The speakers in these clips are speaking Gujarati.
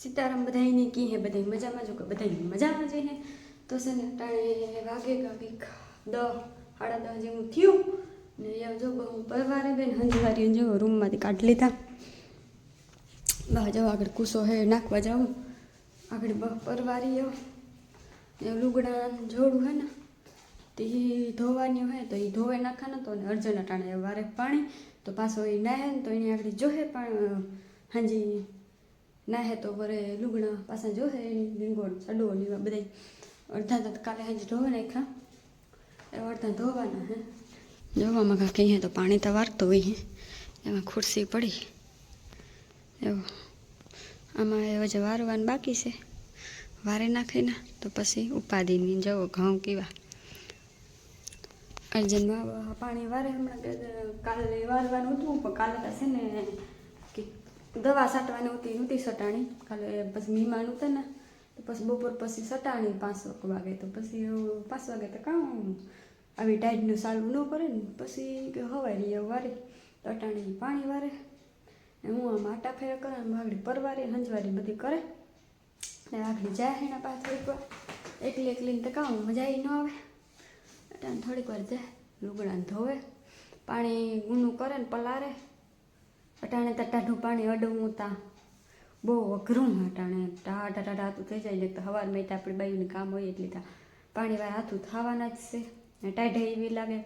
સીતારામ બધાયને કી હે, બધાય મજામાં જો કે બધા મજામાં જઈને તો છે ને ટાણે વાગે કાંઈક દહ સાડા દહ જેવું થયું. ને એમ જો હું પરવારે બેન હંજવારી જો રૂમમાંથી કાઢી લીધા. બહાર જાઓ આગળ કૂસો હે, નાખવા જાઉં આગળ બહ પરવારી ને લુગડા જોડું હે ને, તે ધોવાની હોય તો એ ધોવે નાખવાના તો અર્જન અર્જન્ટ ટાણે વારે પાણી. તો પાછો એ નાહે ને તો એની આગળ જોહે પણ હાજી નાહે તો વરે લુગણા પાછા જોહે લીંગોળ સડો ને બધા અડધા તો કાલે હાજી ધોવે નાખ્યા. એ અડધા ધોવાના હે. જોવામાં કાંઈ કહીએ તો પાણી તો વારતું હોય હે. એમાં ખુરશી પડી. એવું. આમાં એ હજુ વારવાનું બાકી છે. વારે નાખીને તો પછી ઉપાધિની જવો ઘઉં કેવા. અર્જનમાં પાણી વારે હમણાં કાલે વારવાનું હતું, પણ કાલે તો છે ને દવા છાંટવાની હતી નહોતી સટાણી. કાલે પછી મહેમાન હતા ને, તો પછી બપોર પછી સટાણી પાંચ વાગે. તો પછી પાંચ વાગે તો કામ આવી ટાઈટનું સારું ન કરે ને, પછી રહી વારે અટાણી પાણી વારે. ને હું આમ આટા ફેરા કરે ને આગળ પરવારી, હંજવારી બધી કરે. ને આગળ જાય એના પાસે થોડીક વાર. એકલી એકલીને તો કામ મજા ન આવે. અટાણે થોડીક વાર જાય, લુગડાને ધોવે. પાણી ગુનું કરે ને પલારે અટાણે તો ટાઢું પાણી અડવું તા. બહુ અઘરું અટાણે. ટાટા ટાટા હાથું થઈ જાય એટલે તો હવારમાં તો આપણે બાયુને કામ હોય એટલે તા. પાણી વાર હાથું થવાના જ છે. ને ટાઢે એવી લાગે.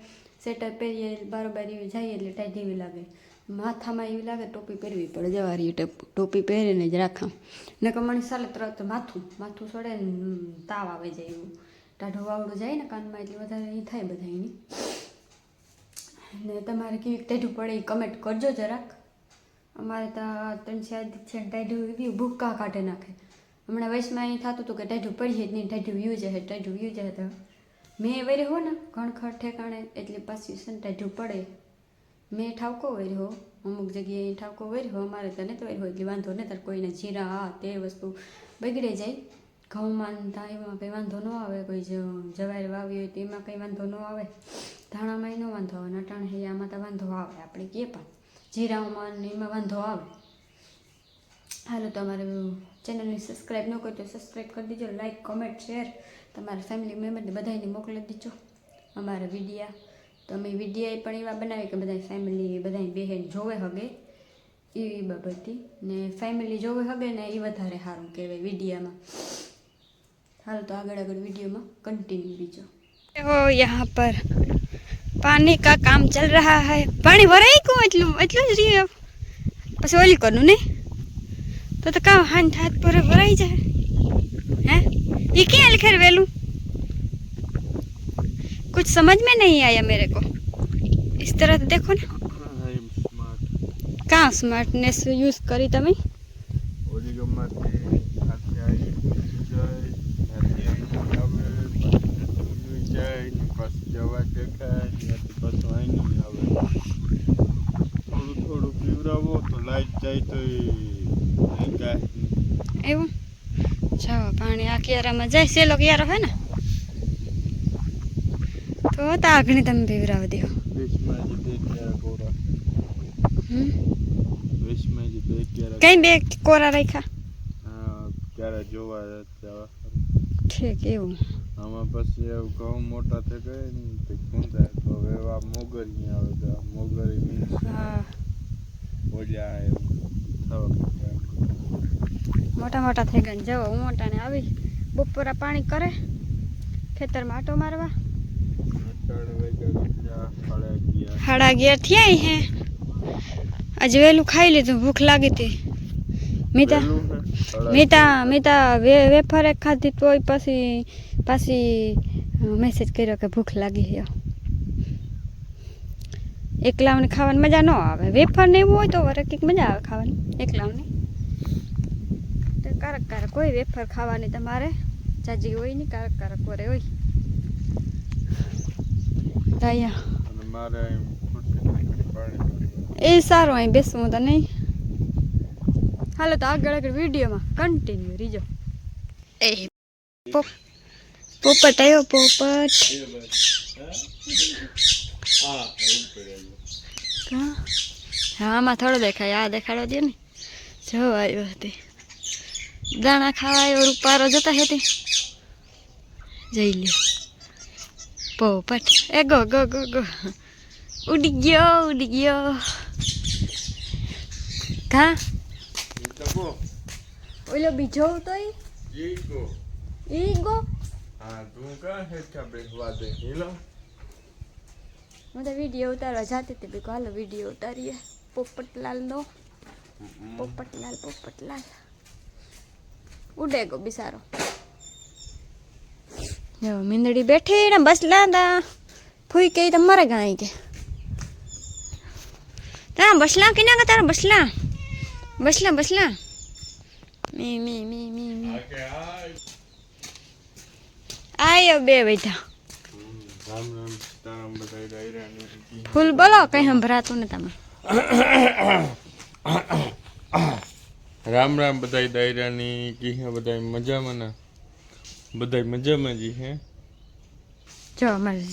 સેટર પહેરીએ, બારોબાર એવી જઈએ એટલે ટાઢ એવી લાગે. માથામાં એવી લાગે ટોપી પહેરવી પડે. જવારી ટોપી પહેરીને જ રાખા. ને કમણી સાલે તરત માથું માથું સડે ને તાવ આવે જાય એવું. ટાઢું વાવડું જાય ને કાનમાં એટલે વધારે એ થાય બધા એની ને તમારે કેવી ટાઢું પડે એ કમેન્ટ કરજો જરાક. અમારે તો ત્રણ ચાર છે ટાઢું એવી ભૂક્કા કાઢે નાખે. હમણાં વયસમાં અહીં થતું હતું કે ટાઢું પડીએ જ નહીં, ટાઢું વ્યૂ જાય ટાઢું વ્યૂ જાય તો. મેં વર્યો હો ને ઘણખર ઠેકાણે, એટલે પાછી છે ને ટાઢું પડે. મેં ઠાવકો વર્યો હો અમુક જગ્યાએ ઠાવકો વર્યો હો અમારે તો નથી વર્યો, એટલે વાંધો નહીં તાર કોઈને જીરા હા તે વસ્તુ બગડે જાય. ઘઉંમાં એમાં કંઈ વાંધો ન આવે, કોઈ જો વાવી હોય તો એમાં કંઈ વાંધો ન આવે. ધાણામાં ન વાંધો આવે, નટાણ હૈયામાં તો વાંધો આવે, આપણે કે પણ. જીરામાં એમાં વાંધો આવે. હાલો, તમારે ચેનલને સબસ્ક્રાઈબ ન કરી તો સબસ્ક્રાઈબ કરી દીજો લાઇક કમેન્ટ શેર તમારા ફેમિલી મેમ્બરને બધાને મોકલી દીજો. અમારા વિડીયા તો અમે વિડીયા પણ એવા બનાવી કે બધા ફેમિલી બધા બહેન જોવે હગે એવી બાબતથી ને ફેમિલી જોવે હગે ને એ વધારે સારું કહેવાય વિડીયામાં. હાલ, તો આગળ આગળ વિડીયોમાં કન્ટિન્યુ બીજો. યહાં પર. पानी का काम चल रहा है પાણી ભરાઈ ગયું એટલું એટલું જ રહ્યું પછી ઓલી કરનું નહીં તો તો કામ હાન હાથ પર ભરાઈ જાય હે ये क्या लिखा है वेलू कुछ समझ में नहीं आया मेरे को इस तरह तो देखो ना I am smart. कहाँ स्मार्टनेस यूज કરી તમે જવા દેખાય ત્યાંથી પાછું આવીને આવે. થોડું થોડું પીવરાવો તો લાઈટ જાય તો એવું? જાઓ પાણી આ કિયારામાં જાય સેલો કિયારો હોય ને? તો તા આગળ તમે પીવરાવી દો. વેશમાં જે બે ક્યારા કોરા હમ? વેશમાં જે બે ક્યારા કઈ બે કોરા રાખ્યા? ક્યારા જોવા. ઠીક એવું. આમાં પછી એવું ઘઉં મોટા થઈ ગયા ને તે ખૂંદાય તો હવે એવા મોગરી આવે તો મોગરી મીન્સ હા. ઓલિયા એવું થવા મોટા મોટા થઈ ગયા ને હું મોટાને આવી. બપોરા પાણી કરે. ખેતરમાં આટો મારવા. હાડા સાડા અગિયાર. થયા હે. આજે વહેલું ખાઈ લીધું ભૂખ લાગી હતી. મીતા મીતા મીતા વે વેફર ખાધી તોય પછી પાછી મેસેજ કર્યો કે ભૂખ લાગી ગયો એકલાવને ખાવાની મજા ન આવે. વેફર ને એવું હોય તો વરે કંઈક મજા આવે ખાવાની એકલાવની. તો કારક કારક હોય વેફર ખાવાની તમારે. જાજી હોય ને કારક કારક વરે હોય. એ સારું અહીં બેસવું તો નહીં. હાલો તો આગળ આગળ વિડીયોમાં કન્ટિન્યુ રીજો. એ પોપ પોપટ આવ્યો પોપટ. હા આમાં થોડો દેખાય. આ દેખાડો દે ને. જો આવ્યો હતી દાણા ખાવા આવ્યો રૂપારો જતા હતી જઈ લ્યો. પોપટ. એ ગો ગો ગો ગો. ઉડી ગયો ઉડી ગયો. કા ઈ તો ગો. ઓલો બીજો તો ઈ? ઈ ગો. ઈ ગો. હા તું કા હેઠા બેસવા દે? હિલો? હું તો વીડિયો ઉતારવા જાતી હતી. બીકો હાલો વીડિયો ઉતારીએ. પોપટલાલનો પોપટલાલ પોપટલાલ. ઉડે ગો બિસારો. જો મીંદડી બેઠી ને બસ લાંદા. ફૂઈ કે તમારા ગાય કે. તારા બસલા કે ના તારા બસલા બસલા બસલા મી મી મી મી મી. આયો બે બેઠા. ફૂલ બોલો કઈ સંભળાતું ને તમે રામ રામ બધા દાયરાની કી હે બધા મજામાં ના? બધા મજામાં જી હે? જો અમારે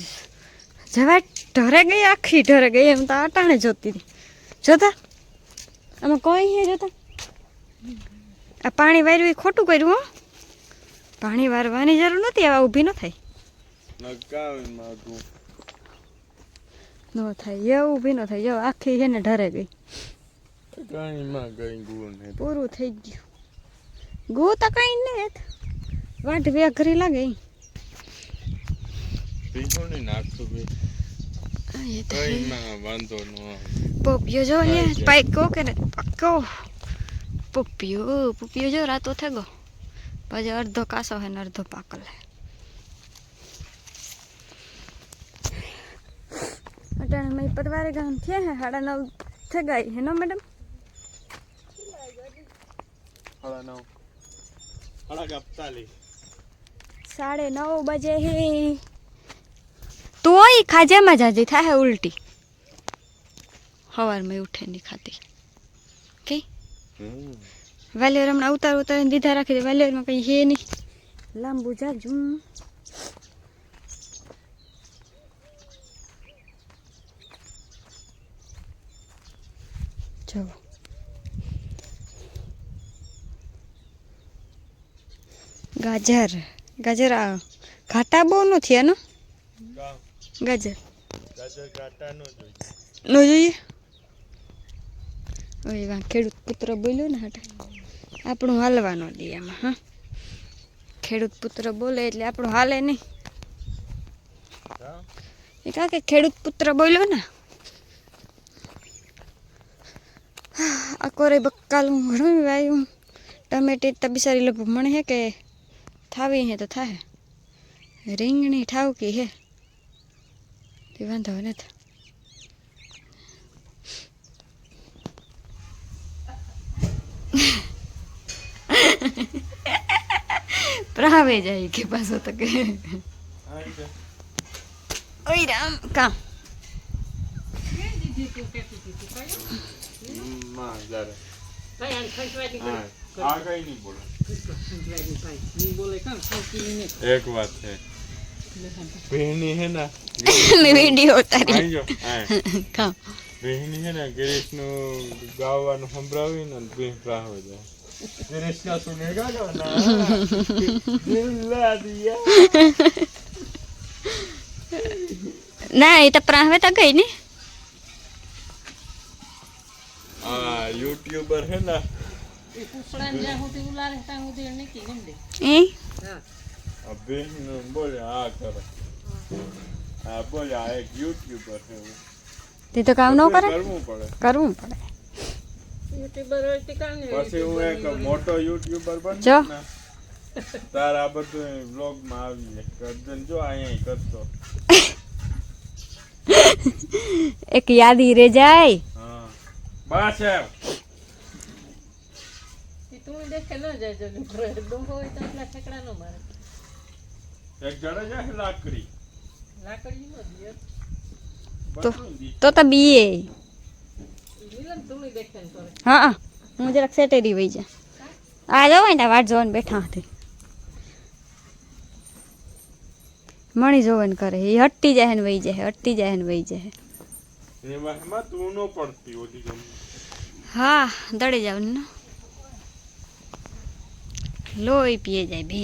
જવા ઢરે ગઈ આખી ઢરે ગઈ એમ તો અટાણે જોતી જોતા? આમાં કોઈ હે જોતા? આ પાણી વાર્યું એ ખોટું કર્યું હો. પાણી વારવાની જરૂર નથી આવા ઊભી ન થાય. ન થાય એ ઊભી ન થાય જો આખી છે ને ઢરે ગઈ પૂરું થઈ ગયું. ગો તો કઈ નહીં વાટ વ્યાઘરી લાગે ને ન પોપિયો જો. પાઈકો કે ને પાકો પોપિયો પોપિયો જો રાતો થઈ ગયો પછી અડધો કાસો હે ને અડધો પાકલ હે અટાણે મેં પરવારે ગામ થયા હે સાડા નવ થઈ ગઈ હે નો મેડમ સાડા નવ સાડા કપતાલીસ સાડે નવ બજે હે તોય ખાજામાં જાજી થાય ઉલટી સવારમાં ઉઠે નહીં ખાતી કે હમ વાલિયર હમણાં ઉતાર ઉતાર દીધા રાખી દે વાલેરમાં કંઈ હે નહીં. લાંબુ જાજુ જો. ગાજર. ગાજર આ ઘાટા બહુ નથી એનો ગાજર. ગાજર કાટા નો જોઈએ? જોઈએ ઓય ખેડૂત પુત્ર બોલ્યો ને હાટ. આપણું હાલવાનો દે એમાં, હા. ખેડૂત પુત્ર બોલે એટલે આપણું હાલે નહીં. એ કા કે ખેડૂત પુત્ર બોલ્યો ને? આ કોરે બક્કાલું ઘણું વાયું. ટમેટી તો બિચારી લગભગ મણે હે કે થાવી હે તો થાય રીંગણી ઠાવકી હે. તે વાંધો નથી. પ્રાવે જાય કે પાછો તો કે આ રીતે ઓય રામ કામ હમ, માં જરા હા આ કઈ નહીં બોલે એક વાત છે બહેની હે ને વીડિયો ઉતારી આઈ જો આ કામ બહેની હે ને ગિરીશનું ગાવાનું સંભળાવીને અને બેહ રાહવે જાય ગાના દિલ્લા દિયા ના એ તો પ્રાવે તો ગઈ ને આ યુટ્યુબર હે ને એ બેન બોલે આ કરે આ બોલે આ એક યુટ્યુબર છે તે તો કામ ન કરે કરવું પડે કરવું પડે પછી હું એક મોટો યુટ્યુબર બન જો. ને તાર આ બધું વ્લોગમાં આવી જાય. કરજન જો અહીંયા કરતો. એક યાદી રે જાય. હા. એક જડે જાય લાકડી. તો. તો તો બીએ હા હા. હું જરાક સેટેરી વહી જા. આ જો ને વાટ જોવાને બેઠા હતી મણી જોવાને કરે. એ હટતી જાય ને વહી જાય હટતી જાય ને વહી જાય નો હા દડી જાવ ને. લોહી પીએ જાય બે